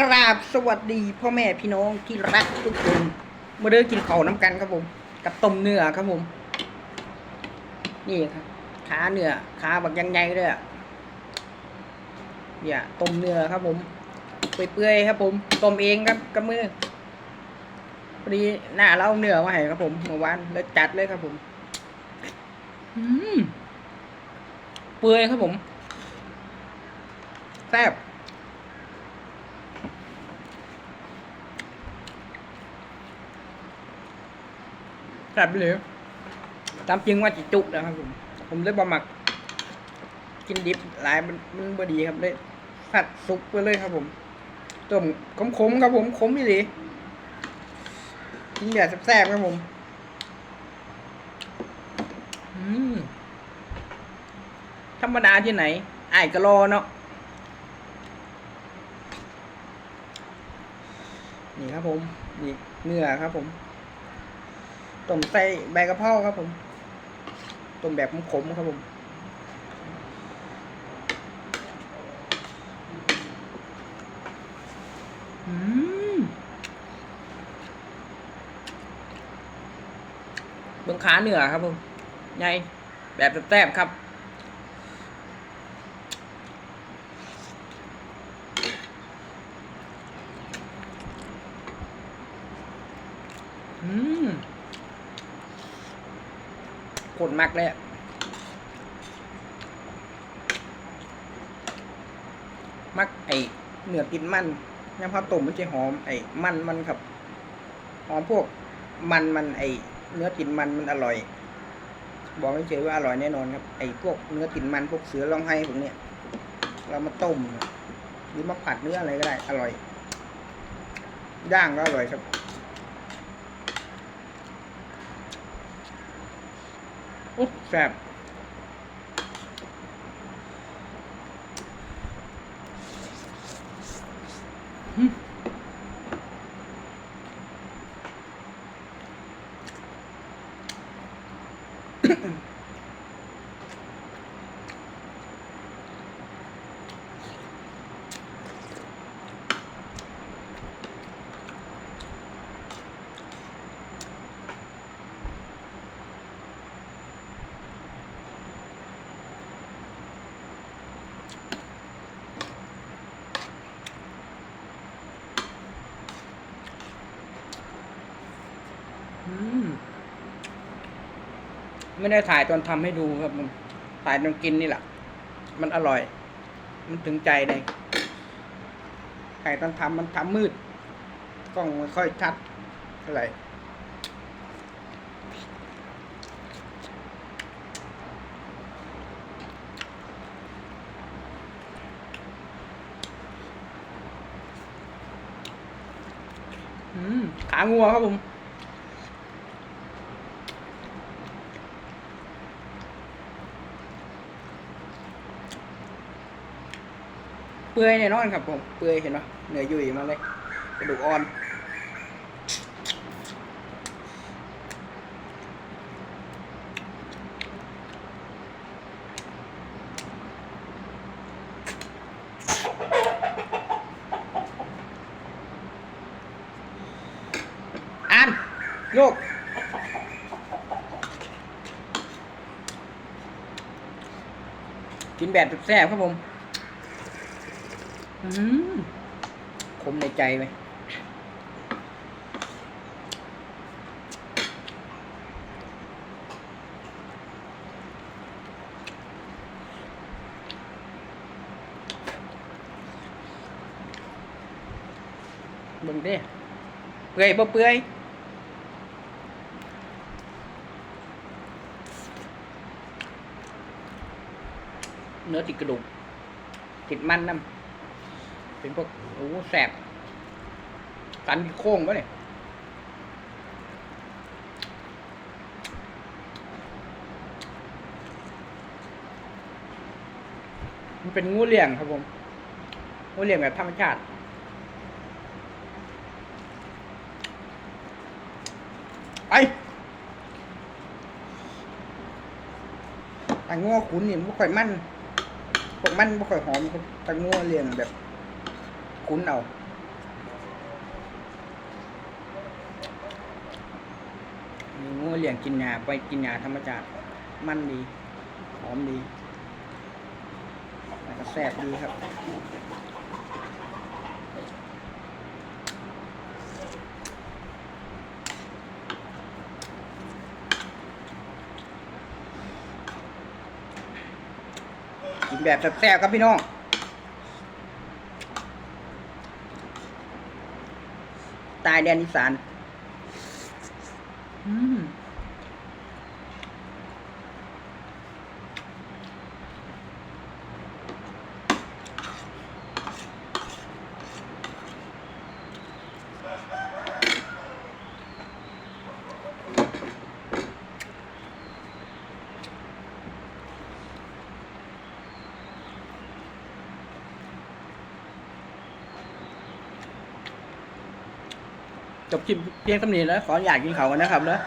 กราบสวัสดีพ่อแม่พี่น้องที่รักทุกคนมาเด้อกินข้าวน้ำกันครับผม กับต้มเนื้อครับผม นี่ครับขาเนื้อขาบักยังไงเลยอะเนี่ยต้มเนื้อครับผมเปื่อยๆครับผมต้มเองครับกับมือพอดีหน้าเราเอาเนื้อมาให้ครับผมเมื่อวานแล้วจัดเลยครับผมอืมเปื่อยครับผมแซ่บ ซ่บเลยตามจริงว่าจิจุนะครับผม ผมเลยบะหมัก กินดิบหลายมันมันบดีครับเลยผัดซุปไปเลยครับผมต้มขมๆครับผมขมอีหลีกินแบบแซ่บๆครับผม ธรรมดาที่ไหนไอ้ก็รอเนาะ นี่ครับผม นี่เนื้อครับผม ต้มใส่ใบกะเพราครับผมต้มแบบขมๆครับผมอืมเบื้องขาเหนือครับผมไงแบบแซ่บๆครับอืม คตรมักเลยอะมักไอเนื้อติดมันยำข้าวต้มมันจะหอมไอมันมันครับ หอมพวกมันมันไอเนื้อติดมันมันอร่อย บอกไม่เฉยว่าอร่อยแน่นอนครับไอพวกเนื้อติดมันพวกเสือร้องไห้พวกเนี้ยเรามาต้ม หรือมาผัดเนื้ออะไรก็ได้ อร่อยย่างก็อร่อยครับ อุ๊บแซบอืมอืม ไม่ได้ถ่ายตอนทำให้ดูครับมันถ่ายตอนกินนี่แหละมันอร่อย มันถึงใจเลยถ่ายตอนทำมันทำมืดกล้องไม่ค่อยชัดเท่าไหร่อืมขางัวครับผม ปื่อยแน่นอนครับผม เปื่อยเห็นปะเนื้อยุ่ยมาเลยกระดูกอ่อนอ่านโยกกินแบบแซ่บครับผม คมในใจไหมเบิ่งดิเปื่อยบ่เปื่อยเนื้อติดกระดูกติดมันน้ำ เป็นพวกโอ้โหแสบสันโค้งปะเนี่ยมันเป็นงูเหลี่ยงครับผมงูเหลี่ยงแบบธรรมชาติไปแต่งัวขุนนี่มันบ่ค่อยมันพวกมันบ่ค่อยหอมครับแต่งัวเลี้ยงแบบ คุ้นเอางูเหลี่ยงกินยาไปกินยาธรรมชาติมันดี หอมดีแล้วก็แซบดีครับกินแบบแซบๆครับพี่น้อง ตายแดนอีสาน อืม จบคลิปเพียงเท่านี้แล้วขออยากกินเขากันนะครับแล้ว